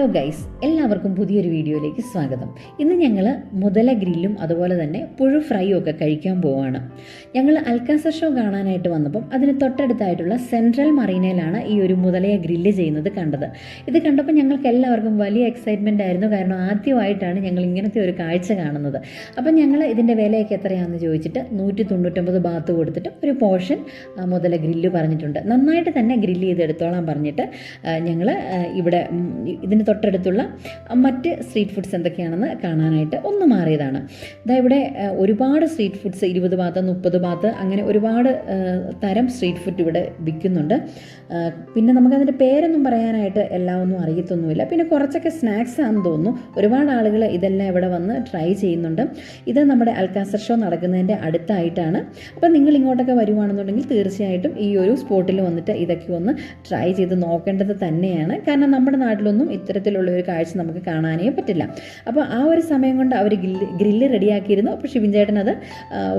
Hello guys എല്ലാവർക്കും പുതിയൊരു വീഡിയോയിലേക്ക് സ്വാഗതം. ഇന്ന് ഞങ്ങൾ മുതല ഗ്രില്ലും അതുപോലെ തന്നെ പുഴു ഫ്രൈയും ഒക്കെ കഴിക്കാൻ പോവാണ്. ഞങ്ങൾ അൽക്കാസ ഷോ കാണാനായിട്ട് വന്നപ്പം അതിന് തൊട്ടടുത്തായിട്ടുള്ള സെൻട്രൽ മറീനയിലാണ് ഈ ഒരു മുതലയെ ഗ്രില്ല് ചെയ്യുന്നത് കണ്ടത്. ഇത് കണ്ടപ്പോൾ ഞങ്ങൾക്ക് എല്ലാവർക്കും വലിയ എക്സൈറ്റ്മെന്റ് ആയിരുന്നു. കാരണം ആദ്യമായിട്ടാണ് ഞങ്ങൾ ഇങ്ങനത്തെ ഒരു കാഴ്ച കാണുന്നത്. അപ്പം ഞങ്ങൾ ഇതിന്റെ വിലയൊക്കെ എത്രയാണെന്ന് ചോദിച്ചിട്ട് നൂറ്റി തൊണ്ണൂറ്റൊമ്പത് ബാത്ത് കൊടുത്തിട്ട് ഒരു പോർഷൻ മുതല ഗ്രില്ല് പറഞ്ഞിട്ടുണ്ട്. നന്നായിട്ട് തന്നെ ഗ്രില്ല് ചെയ്തെടുത്തോളാം പറഞ്ഞിട്ട് ഞങ്ങൾ ഇവിടെ ഇതിന് തൊട്ടടുത്തുള്ള മറ്റ് സ്ട്രീറ്റ് ഫുഡ്സ് എന്തൊക്കെയാണെന്ന് കാണാനായിട്ട് ഒന്ന് മാറിയതാണ്. ഇതാ ഇവിടെ ഒരുപാട് സ്ട്രീറ്റ് ഫുഡ്സ് ഇരുപത് ഭാഗത്ത് മുപ്പത് ഭാഗത്ത് അങ്ങനെ ഒരുപാട് തരം സ്ട്രീറ്റ് ഫുഡ് ഇവിടെ വിൽക്കുന്നുണ്ട്. പിന്നെ നമുക്കതിന്റെ പേരൊന്നും പറയാനായിട്ട് എല്ലാം ഒന്നും അറിയത്തൊന്നുമില്ല. പിന്നെ കുറച്ചൊക്കെ സ്നാക്സ് ആണെന്ന് തോന്നുന്നു. ഒരുപാട് ആളുകൾ ഇതെല്ലാം ഇവിടെ വന്ന് ട്രൈ ചെയ്യുന്നുണ്ട്. ഇത് നമ്മുടെ അൽക്കാസർ ഷോ നടക്കുന്നതിന്റെ അടുത്തായിട്ടാണ്. അപ്പം നിങ്ങൾ ഇങ്ങോട്ടൊക്കെ വരുവാണെന്നുണ്ടെങ്കിൽ തീർച്ചയായിട്ടും ഈ ഒരു സ്പോട്ടിൽ വന്നിട്ട് ഇതൊക്കെ ഒന്ന് ട്രൈ ചെയ്ത് നോക്കേണ്ടത് തന്നെയാണ്. കാരണം നമ്മുടെ നാട്ടിലൊന്നും ഇത്തരത്തിലുള്ള ഒരു കാഴ്ച നമുക്ക് കാണാനേ പറ്റില്ല. അപ്പോൾ ആ ഒരു സമയം കൊണ്ട് അവർ ഗ്രില്ല് ഗ്രില്ല് റെഡിയാക്കിയിരുന്നു. അപ്പോൾ ഷിബിൻ ചേട്ടൻ അത്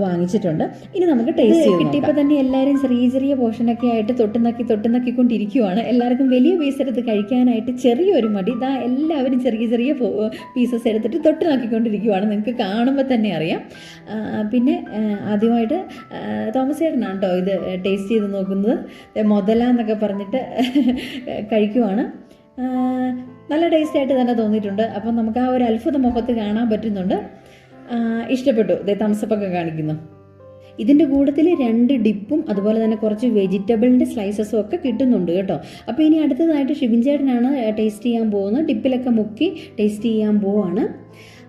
വാങ്ങിച്ചിട്ടുണ്ട്. ഇനി നമുക്ക് ടേസ്റ്റ് കിട്ടിയപ്പോൾ തന്നെ എല്ലാവരും ചെറിയ ചെറിയ പോർഷനൊക്കെ ആയിട്ട് തൊട്ടുനക്കി തൊട്ടുനക്കിക്കൊണ്ടിരിക്കുവാണ്. എല്ലാവർക്കും വലിയ പീസ് എടുത്ത് കഴിക്കാനായിട്ട് ചെറിയൊരു മടി. ഇതാ എല്ലാവരും ചെറിയ ചെറിയ പീസസ് എടുത്തിട്ട് തൊട്ട് നോക്കിക്കൊണ്ടിരിക്കുവാണ് നിങ്ങൾക്ക് കാണുമ്പോൾ തന്നെ അറിയാം. പിന്നെ ആദ്യമായിട്ട് തോമസ് ചേട്ടനാണ് കേട്ടോ ഇത് ടേസ്റ്റ് ചെയ്ത് നോക്കുന്നത്. മുതല എന്നൊക്കെ പറഞ്ഞിട്ട് കഴിക്കുവാണ്. നല്ല ടേസ്റ്റ് ആയിട്ട് തന്നെ തോന്നിയിട്ടുണ്ട്. അപ്പം നമുക്ക് ആ ഒരു അത്ഭുത മുഖത്ത് കാണാൻ പറ്റുന്നുണ്ട്. ഇഷ്ടപ്പെട്ടു. ദേ തംസപ്പൊക്കെ കാണിക്കുന്നു. ഇതിന്റെ കൂട്ടത്തിൽ രണ്ട് ഡിപ്പും അതുപോലെ തന്നെ കുറച്ച് വെജിറ്റബിളിന്റെ സ്ലൈസസും ഒക്കെ കിട്ടുന്നുണ്ട് കേട്ടോ. അപ്പോൾ ഇനി അടുത്തതായിട്ട് ഷിബിൻ ചേട്ടനാണ് ടേസ്റ്റ് ചെയ്യാൻ പോകുന്നത്. ഡിപ്പിലൊക്കെ മുക്കി ടേസ്റ്റ് ചെയ്യാൻ പോവാണ്.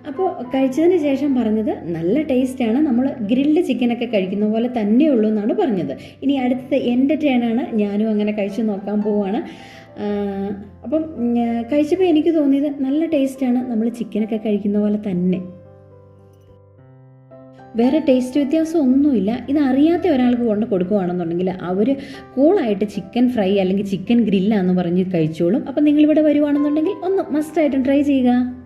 അപ്പോൾ കഴിച്ചതിന് ശേഷം പറഞ്ഞത് നല്ല ടേസ്റ്റാണ്. നമ്മൾ ഗ്രിൽഡ് ചിക്കനൊക്കെ കഴിക്കുന്ന പോലെ തന്നെ ഉള്ളൂ എന്നാണ് പറഞ്ഞത്. ഇനി അടുത്തത് എന്റെ ടേണാണ്. ഞാനും അങ്ങനെ കഴിച്ച് നോക്കാൻ പോവാണ്. അപ്പം കഴിച്ചപ്പോൾ എനിക്ക് തോന്നിയത് നല്ല ടേസ്റ്റാണ് നമ്മൾ ചിക്കനൊക്കെ കഴിക്കുന്ന പോലെ തന്നെ. വേറെ ടേസ്റ്റ് വ്യത്യാസം ഒന്നുമില്ല ഇത് അറിയാത്ത ഒരാൾക്ക് കൊണ്ട് കൊടുക്കുകയാണെന്നുണ്ടെങ്കിൽ അവർ കൂളായിട്ട് ചിക്കൻ ഫ്രൈ അല്ലെങ്കിൽ ചിക്കൻ ഗ്രില്ലാന്ന് പറഞ്ഞ് കഴിച്ചോളും. അപ്പം നിങ്ങളിവിടെ വരുവാണെന്നുണ്ടെങ്കിൽ ഒന്ന് മസ്റ്റായിട്ടും ട്രൈ ചെയ്യുക.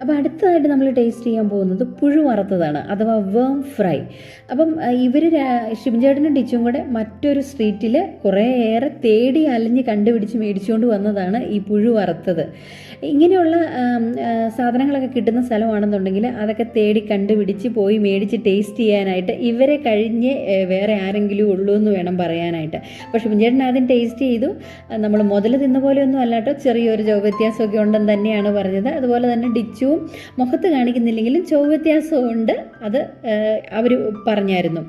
അപ്പോൾ അടുത്തതായിട്ട് നമ്മൾ ടേസ്റ്റ് ചെയ്യാൻ പോകുന്നത് പുഴു വറുത്തതാണ് അഥവാ വേം ഫ്രൈ അപ്പം ഇവർ ശിവൻചേട്ടനും ടിച്ചും കൂടെ മറ്റൊരു സ്ട്രീറ്റിൽ കുറേയേറെ തേടി അലഞ്ഞ് കണ്ടുപിടിച്ച് മേടിച്ചുകൊണ്ട് വന്നതാണ് ഈ പുഴു വറുത്തത്. ഇങ്ങനെയുള്ള സാധനങ്ങളൊക്കെ കിട്ടുന്ന സ്ഥലമാണെന്നുണ്ടെങ്കിൽ അതൊക്കെ തേടി കണ്ടുപിടിച്ച് പോയി മേടിച്ച് ടേസ്റ്റ് ചെയ്യാനായിട്ട് ഇവരെ കഴിഞ്ഞ് വേറെ ആരെങ്കിലും ഉള്ളൂ എന്ന് വേണം പറയാനായിട്ട്. അപ്പോൾ ശിവൻചേട്ടൻ ആദ്യം ടേസ്റ്റ് ചെയ്തു. നമ്മൾ മുതൽ തിന്ന പോലെയൊന്നും അല്ലാട്ടോ ചെറിയൊരു ചൊവ്വ വ്യത്യാസമൊക്കെ ഉണ്ടെന്ന് തന്നെയാണ് പറഞ്ഞത്. അതുപോലെ തന്നെ ഡിച്ചുവും മുഖത്ത് കാണിക്കുന്നില്ലെങ്കിലും വ്യത്യാസവും ഉണ്ട് അത് അവർ പറഞ്ഞായിരുന്നു.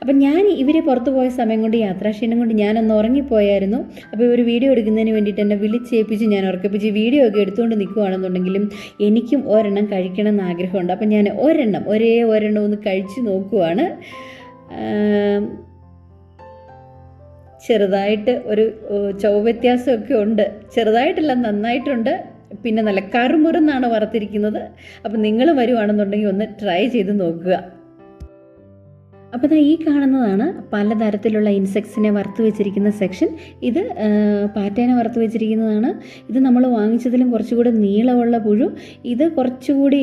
അപ്പം ഞാൻ ഇവർ പുറത്തു പോയ സമയം കൊണ്ട് യാത്രാക്ഷീണം കൊണ്ട് ഞാനൊന്ന് ഉറങ്ങിപ്പോയായിരുന്നു. അപ്പോൾ ഇവർ വീഡിയോ എടുക്കുന്നതിന് വേണ്ടിയിട്ട് എന്നെ വിളിച്ചേപ്പിച്ച് ഞാൻ ഉറക്കിപ്പിച്ച് വീഡിയോ ഒക്കെ എടുത്തുകൊണ്ട് നിൽക്കുകയാണെന്നുണ്ടെങ്കിലും എനിക്കും ഒരെണ്ണം കഴിക്കണം എന്ന് ആഗ്രഹമുണ്ട്. അപ്പം ഞാൻ ഒരെണ്ണം ഒരേ ഒരെണ്ണം ഒന്ന് കഴിച്ച് നോക്കുവാണ്. ചെറുതായിട്ട് ഒരു ചൊവ്വ വ്യത്യാസമൊക്കെ ഉണ്ട്. ചെറുതായിട്ടല്ല നന്നായിട്ടുണ്ട്. പിന്നെ നല്ല കറുമുറന്നാണ് വറുത്തിരിക്കുന്നത്. അപ്പം നിങ്ങൾ വരുവാണെന്നുണ്ടെങ്കിൽ ഒന്ന് ട്രൈ ചെയ്ത് നോക്കുക. അപ്പോൾ ദാ ഈ കാണുന്നതാണ് പലതരത്തിലുള്ള ഇൻസെക്ട്സിനെ വറുത്ത് വെച്ചിരിക്കുന്ന സെക്ഷൻ. ഇത് പാറ്റേനെ വറുത്ത് വെച്ചിരിക്കുന്നതാണ്. ഇത് നമ്മൾ വാങ്ങിച്ചതിലും കുറച്ചുകൂടി നീളമുള്ള പുഴു ഇത് കുറച്ചുകൂടി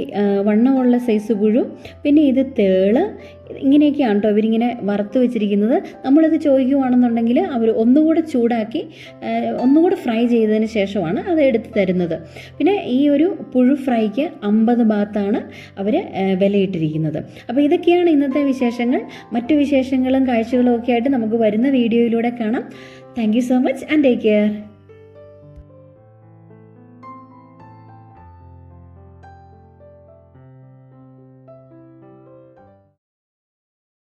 വണ്ണമുള്ള സൈസ് പുഴു പിന്നെ ഇത് തേൾ. ഇങ്ങനെയൊക്കെയാണ് കേട്ടോ ഇവരിങ്ങനെ വറുത്ത് വെച്ചിരിക്കുന്നത്. നമ്മളിത് ചോദിക്കുവാണെന്നുണ്ടെങ്കിൽ അവർ ഒന്നുകൂടെ ചൂടാക്കി ഒന്നുകൂടെ ഫ്രൈ ചെയ്തതിന് ശേഷമാണ് അത് എടുത്ത് തരുന്നത്. പിന്നെ ഈ ഒരു പുഴു ഫ്രൈക്ക് അമ്പത് ബാത്താണ് അവർ വിലയിട്ടിരിക്കുന്നത്. അപ്പോൾ ഇതൊക്കെയാണ് ഇന്നത്തെ വിശേഷങ്ങൾ. മറ്റു വിശേഷങ്ങളും കാഴ്ചകളും ഒക്കെ ആയിട്ട് നമുക്ക് വരുന്ന വീഡിയോയിലൂടെ കാണാം. Thank so much and take care